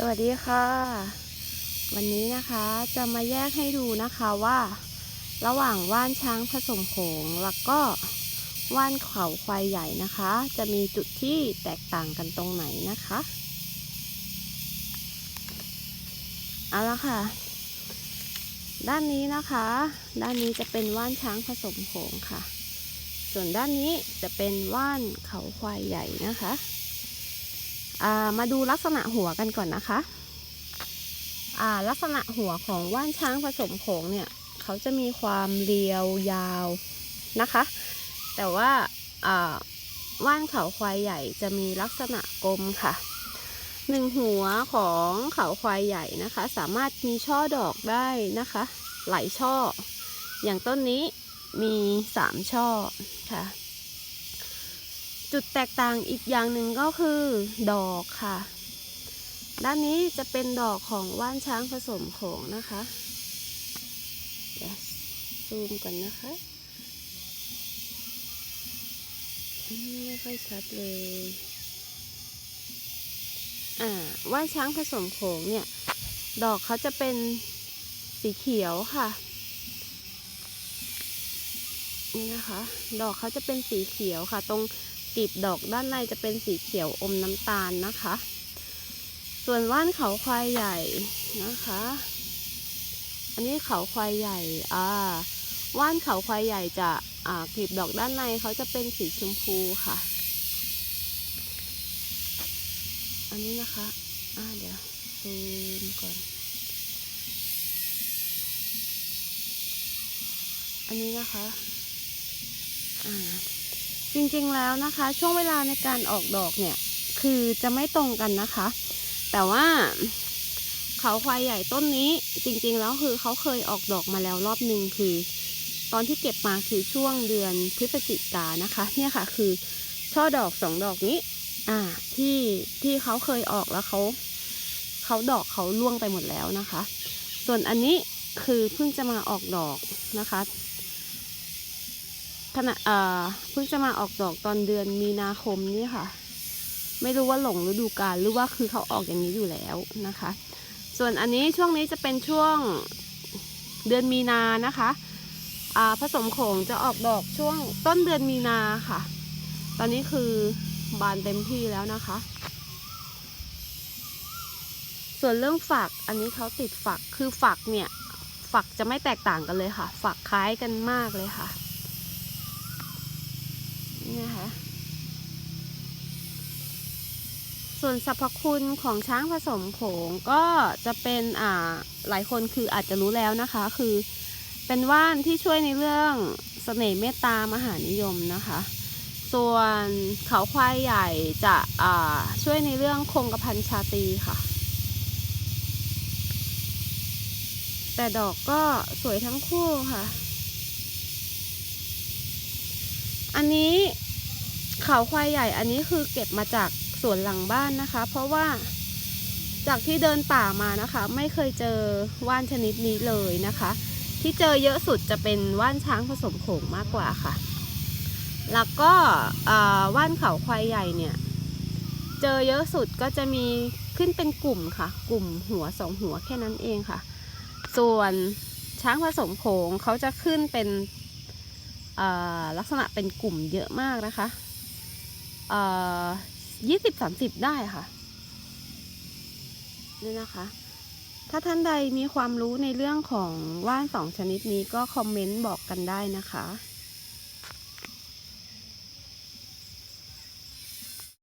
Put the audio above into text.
สวัสดีค่ะ วันนี้นะคะจะมาแยกให้ดูนะคะว่า ระหว่างว่านช้างผสมโขงแล้วก็ว่านเขาควายใหญ่นะคะ จะมีจุดที่แตกต่างกันตรงไหนนะคะเอาละค่ะ ด้านนี้นะคะ ด้านนี้จะเป็นว่านช้างผสมโขงค่ะ ส่วนด้านนี้จะเป็นว่านเขาควายใหญ่นะคะ มาดูลักษณะหัวกันก่อนนะคะลักษณะหัวของว่านช้างผสมโขงเนี่ยเขาจะมีความเรียวยาวนะคะ แต่ว่าว่านเขาควายใหญ่จะมีลักษณะกลมค่ะหนึ่งหัวของเขาควายใหญ่นะคะ สามารถมีช่อดอกได้นะคะ หลายช่อ อย่างต้นนี้มีสามช่อค่ะ จุดแตกต่างอีกอย่างหนึ่งก็คือดอกค่ะ ด้านนี้จะเป็นดอกของว่านช้างผสมโขงนะคะเดี๋ยวซูมกันนะคะไม่ค่อยชัดเลยอ่าว่านช้างผสมโขงเนี่ย ดอกเขาจะเป็นสีเขียวค่ะนี่นะคะ ดอกเขาจะเป็นสีเขียวค่ะ ตรง กลีบดอกด้านในจะเป็นสีเขียวอมน้ำตาลนะคะ ส่วนว่านเขาควายใหญ่นะคะ อันนี้เขาควายใหญ่อ่าว่านเขาควายใหญ่จะอ่ากลีบดอกด้านในเขาจะเป็นสีชมพูค่ะ อันนี้นะคะอ่าเดี๋ยวซูมก่อน อันนี้นะคะอ่า จริงๆแล้วนะคะ ช่วงเวลาในการออกดอกเนี่ย คือจะไม่ตรงกันนะคะ แต่ว่าเขาควายใหญ่ต้นนี้จริงๆแล้วคือเขาเคยออกดอกมาแล้วรอบหนึ่งคือ ตอนที่เก็บมาคือช่วงเดือนพฤศจิกานะคะ เนี่ยค่ะคือช่อดอกสองดอกนี้ อ่าที่ที่เขาเคยออกแล้วเขาเขาดอกเขาล่วงไปหมดแล้วนะคะ ส่วนอันนี้คือเพิ่งจะมาออกดอกนะคะ ขณะเอ่อเพิ่งจะมาออกดอกตอนเดือนมีนาคมนี่ค่ะ ไม่รู้ว่าหลงฤดูกาลหรือว่าคือเขาออกอย่างนี้อยู่แล้วนะคะ ส่วนอันนี้ช่วงนี้จะเป็นช่วงเดือนมีนานะคะอ่าผสมโขงจะออกดอกช่วงต้นเดือนมีนาค่ะ ตอนนี้คือบานเต็มที่แล้วนะคะ ส่วนเรื่องฝักอันนี้เขาติดฝักคือฝักเนี่ย ฝักจะไม่แตกต่างกันเลยค่ะ ฝักคล้ายกันมากเลยค่ะ นี่นะคะ ส่วนสรรพคุณของช้างผสมโขงก็จะเป็นอ่าหลายคนคืออาจจะรู้แล้วนะคะ คือเป็นว่านที่ช่วยในเรื่องเสน่ห์เมตตามหานิยมนะคะ ส่วนเขาควายใหญ่จะอ่าช่วยในเรื่องคงกระพันชาตีค่ะแต่ดอกก็สวยทั้งคู่ค่ะ อันนี้ เขาควายใหญ่อันนี้คือเก็บมาจากสวนหลังบ้านนะคะ เพราะว่าจากที่เดินป่ามานะคะ ไม่เคยเจอว่านชนิดนี้เลยนะคะ ที่เจอเยอะสุดจะเป็นว่านช้างผสมโขงมากกว่าค่ะ แล้วก็ว่านเขาควายใหญ่เนี่ย เจอเยอะสุดก็จะมีขึ้นเป็นกลุ่มค่ะ กลุ่มหัวสองหัวแค่นั้นเองค่ะ ส่วนช้างผสมโขงเขาจะขึ้นเป็นลักษณะเป็นกลุ่มเยอะมากนะคะ ยี่สิบสามสิบได้ค่ะนี่นะคะ ถ้าท่านใดมีความรู้ในเรื่องของว่านสองชนิดนี้ก็คอมเมนต์บอกกันได้นะคะ